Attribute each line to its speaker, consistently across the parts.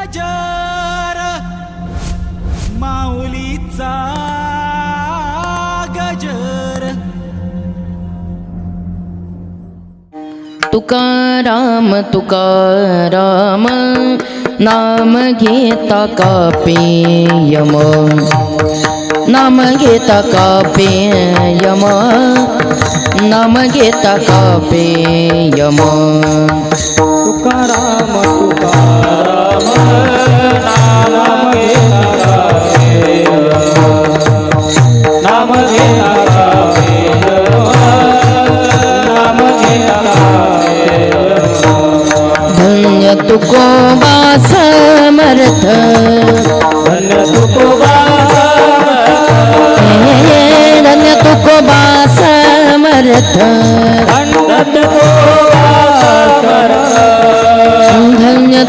Speaker 1: गजर माऊलीचा गजर.
Speaker 2: तुकाराम तुकाराम नाम घेता का पेयम नाम घेता का पेयम नाम घेता का पेयम
Speaker 1: तुकाराम तुकाराम नाम घेता नाम घेता नाम
Speaker 2: धन्य तुकोबा समर्थ
Speaker 1: धन्य तुकोबा
Speaker 2: धन्य तुकोबा समर्थ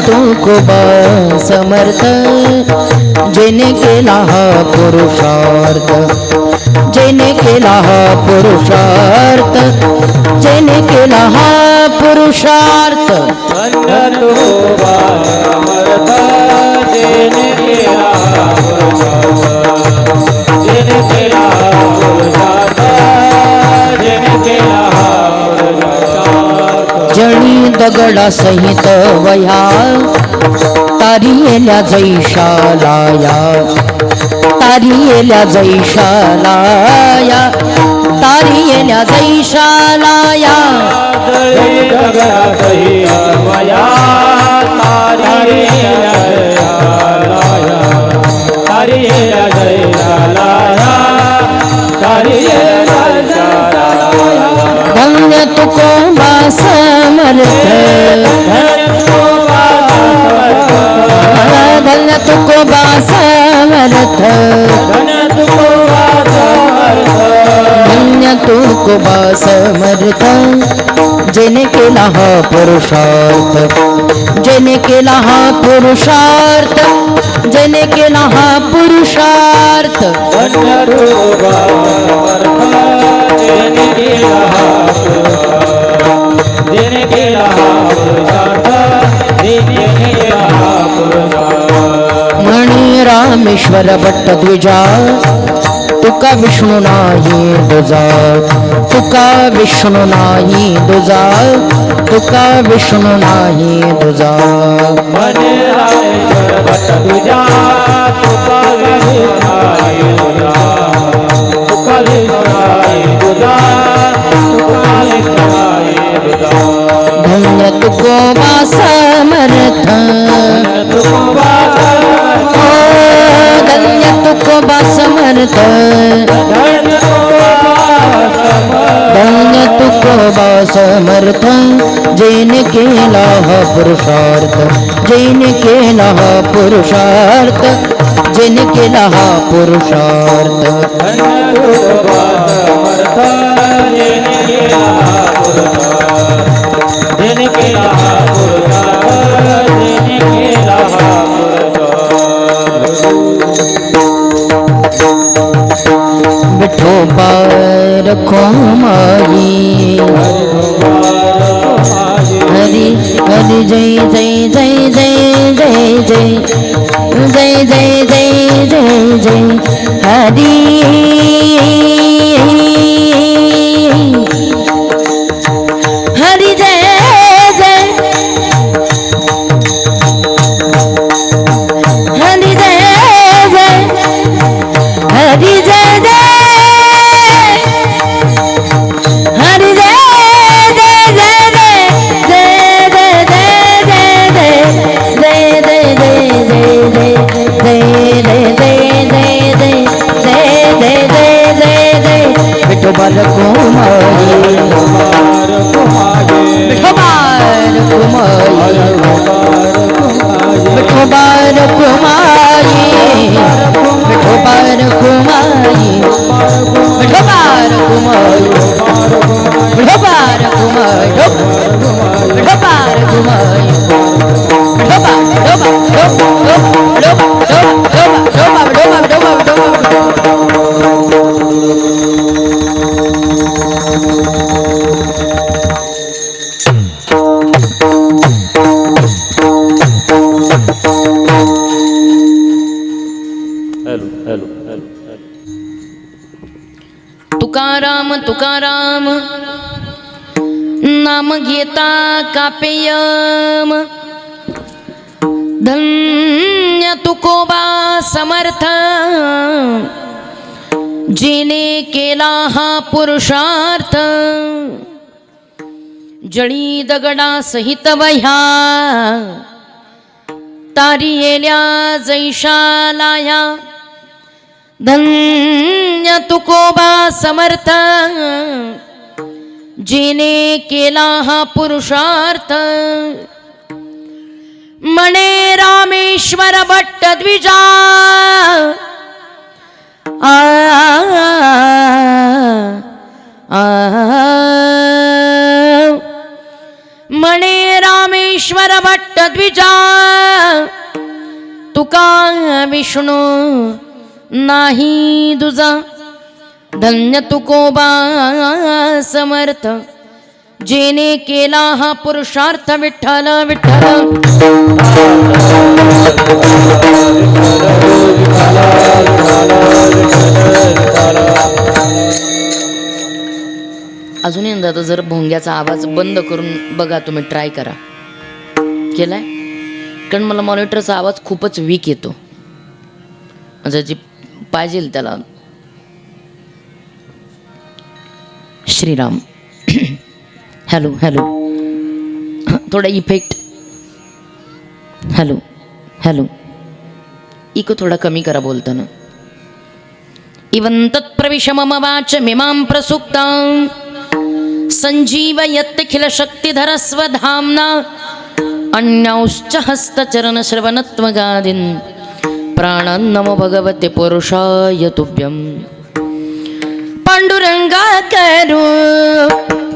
Speaker 1: तुकोबा
Speaker 2: समर्थ जेने केला हा पुरुषार्थ जेने केला हा पुरुषार्थ। जेने केला हा पुरुषार्थ दगडा सहित वया तारियेल्या जैशालाया तारियेल्या जैशालाया तारियेल्या जैशालाया
Speaker 1: तारी येल्या जैशालाया तारियेल्या
Speaker 2: धन्य तुकोबा समर्थ धन्य तुकोबा समर्थ तुकोबा समर्थ जेने पुरुषार्थ जेने केला हा पुरुषार्थ जेने केला हा पुरुषार्थ। परमेश्वर भट्ट द्विजा। विष्णु तुका विष्णु नाही दुजा। तुका विष्णु नाही दुजा। तुका विष्णु नाही दुजा।
Speaker 1: धन्य तुको वा समर्थ तुको धन धन तुको
Speaker 2: समर्थ जैन के लाह पुरुषार्थ जैन के लाह पुरुषार्थ जैन के लाह पुरुषार्थ
Speaker 1: धन समर्थ जैन के लाह पुरुषार्थ।
Speaker 2: रखो माई हरी हरी जय जय जय जय जय जय जय जय जय जय जय हरी हरी பல கோமாரி तुकाराम तुकाराम. नाम घेता कापेयम. धन्य तुकोबा समर्थ. जिने केला हा पुरुषार्थ. जळी दगडा सहित वह्या. तारी येल्या जैशालाया. धन्य तुकोबा समर्थ जिने केला हा पुरुषार्थ. मणे रामेश्वर भट्ट द्विजा आ, आ, मणे रामेश्वर भट्ट द्विजा. तुका विष्णू नाही दुजा. धन्य तुकोबा समर्थ. जेने केला हा पुरुषार्थ विठ्ठल विठ्ठल. अजून एकदा जर भोंग्याचा आवाज बंद करून बघा तुम्ही ट्राय करा. केलाय? कारण मला मॉनिटरचा आवाज खूपच वीक येतो. म्हणजे ज्याची पाहिजे त्याला. श्रीराम. Hello hello. थोडा इफेक्ट हॅलो हॅलो. इको थोडा कमी करा बोलताना. इवन तत्प्रविश मम वाच मिमां प्रसुप्तां. सञ्जीवयत्यखिलशक्तिधरस्वधाम्ना अन्यांश्च हस्तचरणश्रवणत्वगादीन्. प्राणान् नमो भगवते पुरुषाय तुभ्यम् पांडुरंगा करू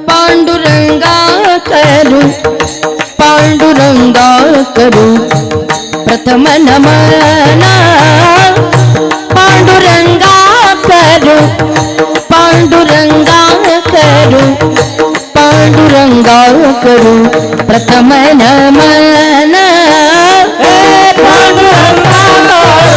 Speaker 2: पांडुरंगा करू पांडुरंगा करू प्रथम नमना पांडुरंगा करू पांडुरंगा करू पांडुरंगा करू प्रथम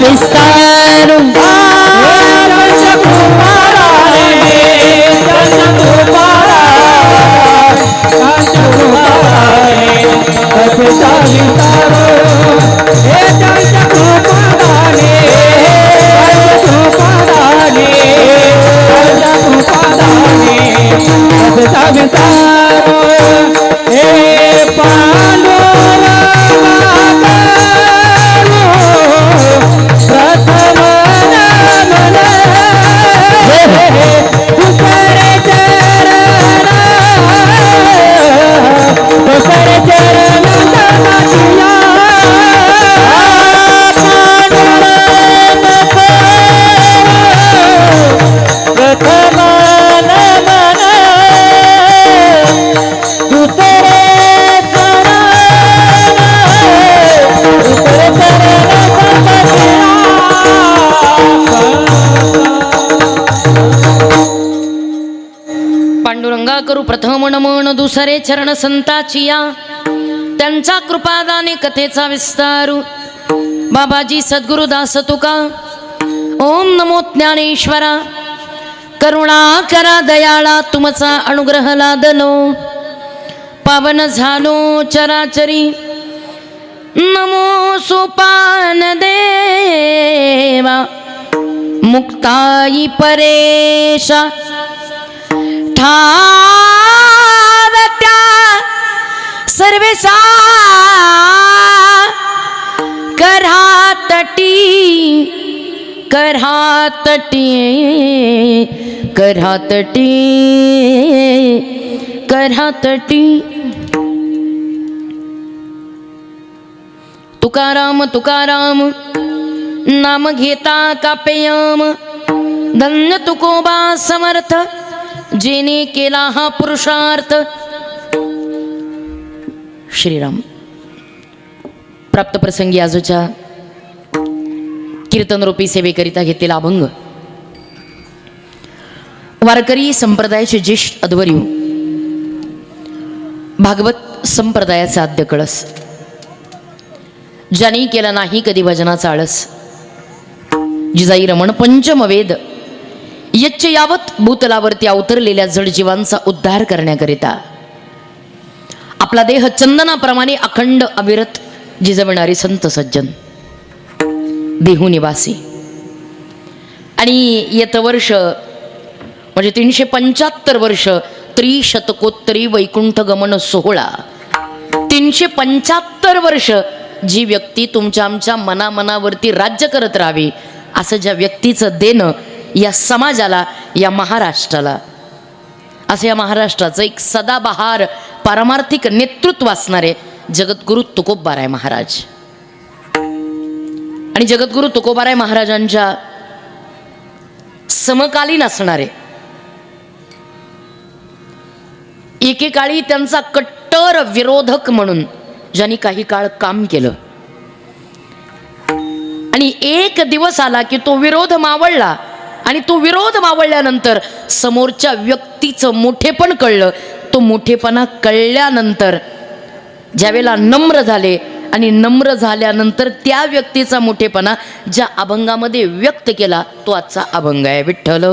Speaker 2: विस्तार मन मन दुसरे चरण संताचिया. त्यांचा कृपादाने कथेचा विस्तारू. बाबाजी सद्गुरु दास तुका. ओम नमो ज्ञानेश्वरा. करुणा करा दयाळा तुमचा अनुग्रह लादलो. पावन झालो चराचरी. नमो सोपान देवा. मुक्ताई परेशा. ठा सर्वेसा करा करहातटी करहातटी करहातटी तुकाराम तुकाराम, नाम घेता कापेयम धन्य तुकोबा समर्थ, जेने केला हा पुरुषार्थ। श्रीराम. प्राप्त प्रसंगी आजूच्या कीर्तनरूपी सेवेकरिता घेतलेला अभंग. वारकरी संप्रदायाचे ज्येष्ठ अध्वर्यू भागवत संप्रदायाचा आद्य कळस ज्यांनी केला नाही कधी भजनाचा आळस जिजाई रमण पंचमवेद यच्च यावत भूतलावरती अवतरलेल्या जडजीवांचा उद्धार करण्याकरिता आपला देह चंदनाप्रमाणे अखंड अविरत जिजवणारे संत सज्जन. देहू निवासी. आणि येतं वर्ष म्हणजे तीनशे पंच्याहत्तर वर्ष त्रिशतकोत्तरी वैकुंठ गमन सोहळा. तीनशे पंच्याहत्तर वर्ष जी व्यक्ती तुमच्या आमच्या मनामनावरती राज्य करत राहावी असं ज्या व्यक्तीचं देणं या समाजाला या महाराष्ट्राला असं या महाराष्ट्राचं एक सदाबहार पारमार्थिक नेतृत्व असणारे जगद्गुरु तुकोबाराय महाराज. आणि जगद्गुरु तुकोबाराय महाराजांच्या समकालीन असणारे एकेकाळी त्यांचा कट्टर विरोधक म्हणून ज्यांनी काही काळ काम केलं. आणि एक दिवस आला की तो विरोध मावळला. आणि तो विरोध मावळल्यानंतर समोरच्या व्यक्तीचं मोठेपण कळलं. तो मोठेपणा कळल्यानंतर ज्यावेळेला नम्र झाले आणि नम्र झाल्यानंतर त्या व्यक्तीचा मोठेपणा ज्या अभंगामध्ये व्यक्त केला तो आजचा अभंग आहे. विठ्ठल.